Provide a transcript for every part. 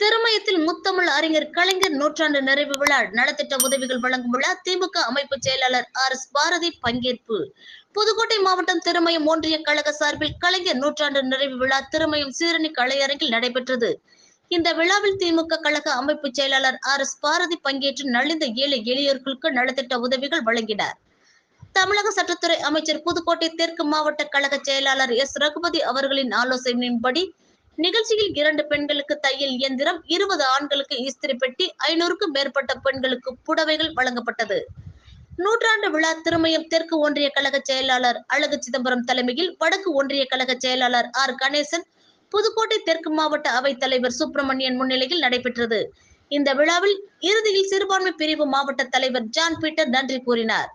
திருமயத்தில் முத்தமிழ் அறிஞர் கலைஞர் நூற்றாண்டு நிறைவு விழா நலத்திட்ட உதவிகள் வழங்கும் விழா திமுக அமைப்பு செயலாளர் ஆர் எஸ் பாரதி பங்கேற்பு. புதுக்கோட்டை மாவட்டம் திருமயம் ஒன்றிய கழக சார்பில் கலைஞர் நூற்றாண்டு நிறைவு விழா திருமயம் சீரணி கலையரங்கில் நடைபெற்றது. இந்த விழாவில் திமுக கழக அமைப்பு செயலாளர் ஆர் எஸ் பாரதி பங்கேற்று நலிந்த ஏழை எளியோர்களுக்கு நலத்திட்ட உதவிகள் வழங்கினார். தமிழக சட்டத்துறை அமைச்சர் புதுக்கோட்டை தெற்கு மாவட்ட கழக செயலாளர் எஸ் ரகுபதி அவர்களின் ஆலோசனையின்படி நிகழ்ச்சியில் இரண்டு பெண்களுக்கு தையல் இயந்திரம் இருபது ஆண்களுக்கு இஸ்திரி பெட்டி ஐநூறுக்கும் மேற்பட்ட பெண்களுக்கு புடவைகள் வழங்கப்பட்டது. நூற்றாண்டு விழா திருமயம் தெற்கு ஒன்றிய கழக செயலாளர் அழகு சிதம்பரம் தலைமையில் வடக்கு ஒன்றிய கழக செயலாளர் ஆர். கணேசன் புதுக்கோட்டை தெற்கு மாவட்ட அவைத் தலைவர் சுப்பிரமணியன் முன்னிலையில் நடைபெற்றது. இந்த விழாவில் இறுதியில் சிறுபான்மை பிரிவு மாவட்ட தலைவர் ஜான் பீட்டர் நன்றி கூறினார்.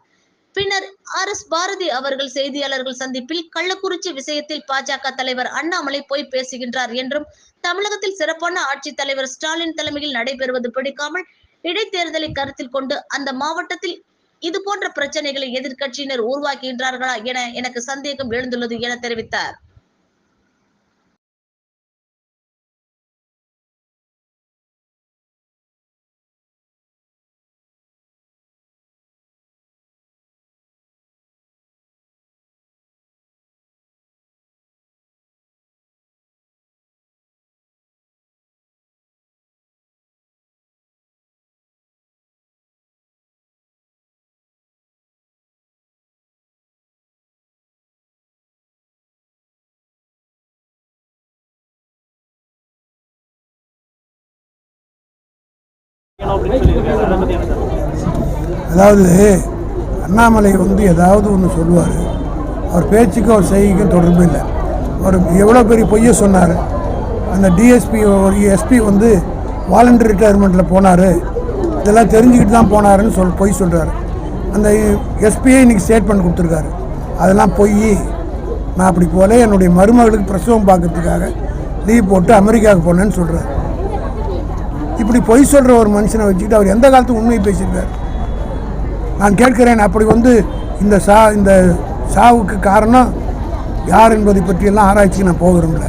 பின்னர் ஆர் எஸ் பாரதி அவர்கள் செய்தியாளர்கள் சந்திப்பில் கள்ளக்குறிச்சி விஷயத்தில் பாஜக தலைவர் அண்ணாமலை போய் பேசுகின்றார் என்றும் தமிழகத்தில் சிறப்பான ஆட்சி தலைவர் ஸ்டாலின் தலைமையில் நடைபெறுவது பிடிக்காமல் இடைத்தேர்தலை கருத்தில் கொண்டு அந்த மாவட்டத்தில் இது போன்ற பிரச்சனைகளை எதிர்க்கட்சியினர் உருவாக்குகின்றார்களா என எனக்கு சந்தேகம் எழுந்துள்ளது என தெரிவித்தார். அதாவது அண்ணாமலை வந்து ஏதாவது ஒன்று சொல்லுவார். அவர் பேச்சுக்கும் அவர் செய்திக்கும் தொடர்பு இல்லை. அவர் எவ்வளோ பெரிய பொய்யை சொன்னார். அந்த டிஎஸ்பி ஒரு எஸ்பி வந்து வாலண்டரி ரிட்டையர்மெண்ட்டில் போனார். இதெல்லாம் தெரிஞ்சுக்கிட்டு தான் போனாருன்னு சொல் பொய் சொல்கிறாரு அந்த எஸ்பியை இன்னைக்கு ஸ்டேட்மெண்ட் கொடுத்துருக்காரு. அதெல்லாம் பொய். நான் அப்படி போல என்னுடைய மருமகளுக்கு பிரசவம் பார்க்கறதுக்காக லீவ் போட்டு அமெரிக்காவுக்கு போனேன்னு சொல்கிறார் இப்படி பொய் சொல்கிற ஒரு மனுஷனை வச்சுக்கிட்டு அவர் எந்த காலத்து உண்மையை பேசியிருக்கார்? நான் கேட்கிறேன் அப்படி வந்து இந்த சா இந்த சாவுக்கு காரணம் யார் என்பதை பற்றியெல்லாம் ஆராய்ச்சிக்கு நான் போக விரும்பல.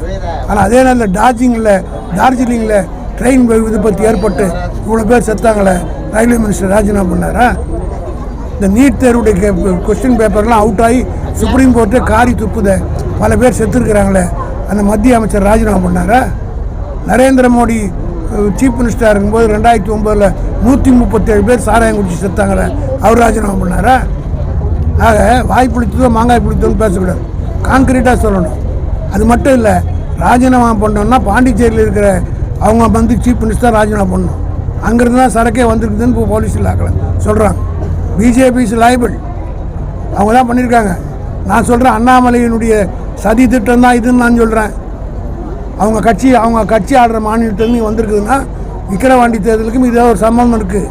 ஆனால் அதே நேரத்தில் டார்ஜிங்கில் டார்ஜிலிங்கில் ட்ரெயின் விபத்து ஏற்பட்டு இவ்வளோ பேர் செத்தாங்களே ரயில்வே மினிஸ்டர் ராஜினாமா பண்ணாரா? இந்த நீட் தேர்வுடைய கொஸ்டின் பேப்பர்லாம் அவுட் ஆகி சுப்ரீம் கோர்ட்டே காரி துப்புத பல பேர் செத்துருக்குறாங்களே அந்த மத்திய அமைச்சர் ராஜினாமா பண்ணாரா? நரேந்திர மோடி சீஃப் மினிஸ்டராக இருக்கும்போது ரெண்டாயிரத்தி ஒம்போதில் நூற்றி முப்பத்தேழு பேர் சாராயம் குடிச்சு செத்தாங்கள அவர் ராஜினாமா பண்ணாரா? ஆக வாய் பிடித்ததோ மாங்காய் பிடிச்சதோன்னு பேசக்கூடாது. கான்கிரீட்டாக சொல்லணும். அது மட்டும் இல்லை ராஜினாமா பண்ணோம்னா பாண்டிச்சேரியில் இருக்கிற அவங்க வந்து சீஃப் மினிஸ்டர் ராஜினாமா பண்ணணும். அங்கேருந்து தான் சரக்கே வந்திருக்குதுன்னு இப்போ போலீஸில் இல்லாக்கல சொல்கிறாங்க பிஜேபிஸ் லைபிள் அவங்க தான் பண்ணியிருக்காங்க நான் சொல்கிறேன் அண்ணாமலையினுடைய சதி திட்டம் தான் இதுன்னு நான் சொல்கிறேன் அவங்க கட்சி அவங்க கட்சி ஆடுற மாநிலத்திலேருந்து வந்திருக்குதுன்னா விக்கிரவாண்டி தேர்தலுக்கும் இதே ஒரு சம்பந்தம் இருக்குது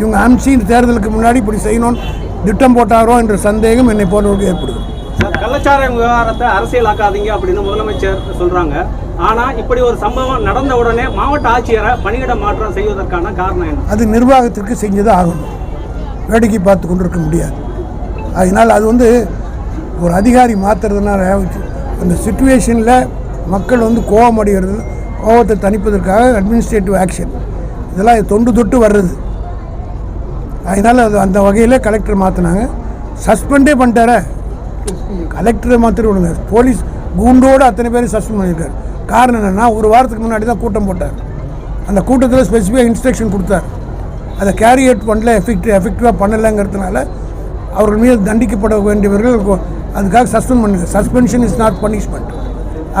இவங்க அம்சி இந்த தேர்தலுக்கு முன்னாடி இப்படி செய்யணும்னு திட்டம் போட்டாரோ என்ற சந்தேகம் என்னை போன்றவருக்கு ஏற்படுது. சார் கள்ளச்சாராயம் விவகாரத்தை அரசியலாக்காதீங்க அப்படின்னு முதலமைச்சர் சொல்றாங்க. ஆனா இப்படி ஒரு சம்பவம் நடந்த உடனே மாவட்ட ஆட்சியரை பணியிட மாற்றம் செய்வதற்கான காரணம் என்ன? அது நிர்வாகத்திற்கு செஞ்சது ஆகணும். வேடிக்கை பார்த்து கொண்டிருக்க முடியாது. அதனால் அது வந்து ஒரு அதிகாரி மாற்றுறதுனால அந்த சுச்சுவேஷனில் மக்கள் வந்து கோபம் அடைகிறது கோபத்தை தணிப்பதற்காக அட்மினிஸ்ட்ரேட்டிவ் ஆக்ஷன் இதெல்லாம் தொண்டு தொட்டு வர்றது. அதனால் அது அந்த வகையில் கலெக்டர் மாற்றினாங்க சஸ்பெண்டே பண்ணிட்டார. கலெக்டரை மாத்திர விடுங்க. போலீஸ் கூண்டோடு அத்தனை பேரும் சஸ்பெண்ட் பண்ணியிருக்காரு. காரணம் என்னென்னா ஒரு வாரத்துக்கு முன்னாடி தான் கூட்டம் போட்டார். அந்த கூட்டத்தில் ஸ்பெசிஃபிக்காக இன்ஸ்ட்ரக்ஷன் கொடுத்தார். அதை கேரி அவுட் பண்ணல எஃபெக்டிவ் எஃபெக்டிவாக பண்ணலைங்கிறதுனால அவர்கள் மீது தண்டிக்கப்பட வேண்டியவர்கள் அதுக்காக சஸ்பெண்ட் பண்ணுங்க சஸ்பென்ஷன் இஸ் நாட் பனிஷ்மெண்ட்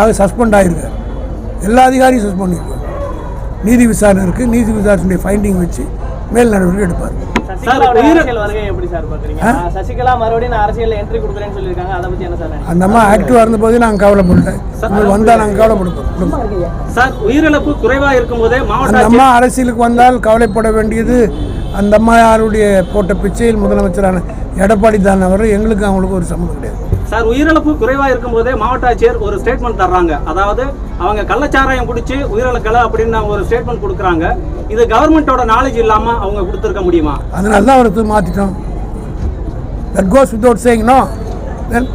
ஆக சஸ்பெண்ட் ஆகிருக்கார் எல்லா அதிகாரியும் சஸ்பெண்ட் பண்ணியிருக்காங்க நீதி விசாரணை இருக்குது நீதி விசாரணையுடைய ஃபைண்டிங் வச்சு மேல் நடவடிக்கை எடுப்பார்? அந்த அம்மா ஆக்டிவாக இருந்தபோதே நாங்கள் கவலைப்படல. இவங்க வந்தால் நாங்கள் கவலைப்படுத்தோம் சார் உயிரிழப்பு குறைவா இருக்கும்போதே மாவட்ட அந்த அம்மா அரசியலுக்கு வந்தால் கவலைப்பட வேண்டியது அந்த அம்மா யாருடைய போட்ட பிச்சையில் முதலமைச்சரான எடப்பாடி தான் அவர் எங்களுக்கு அவங்களுக்கு ஒரு சம்மந்தம் கிடையாது. சார் உயிரிழப்பு குறைவா இருக்கும்போதே மாவட்ட ஆட்சியர் ஒரு ஸ்டேட்மெண்ட் தர்றாங்க. அதாவது அவங்க கள்ளச்சாராயம் குடிச்சு உயிரிழக்கலை அப்படின்னு ஒரு ஸ்டேட்மெண்ட் கொடுக்குறாங்க. இது கவர்மெண்டோட நாலேஜ் இல்லாம அவங்க கொடுத்துருக்க முடியுமா? அதனால தான் அவருக்கு மாற்றிட்டோம் that goes without saying no then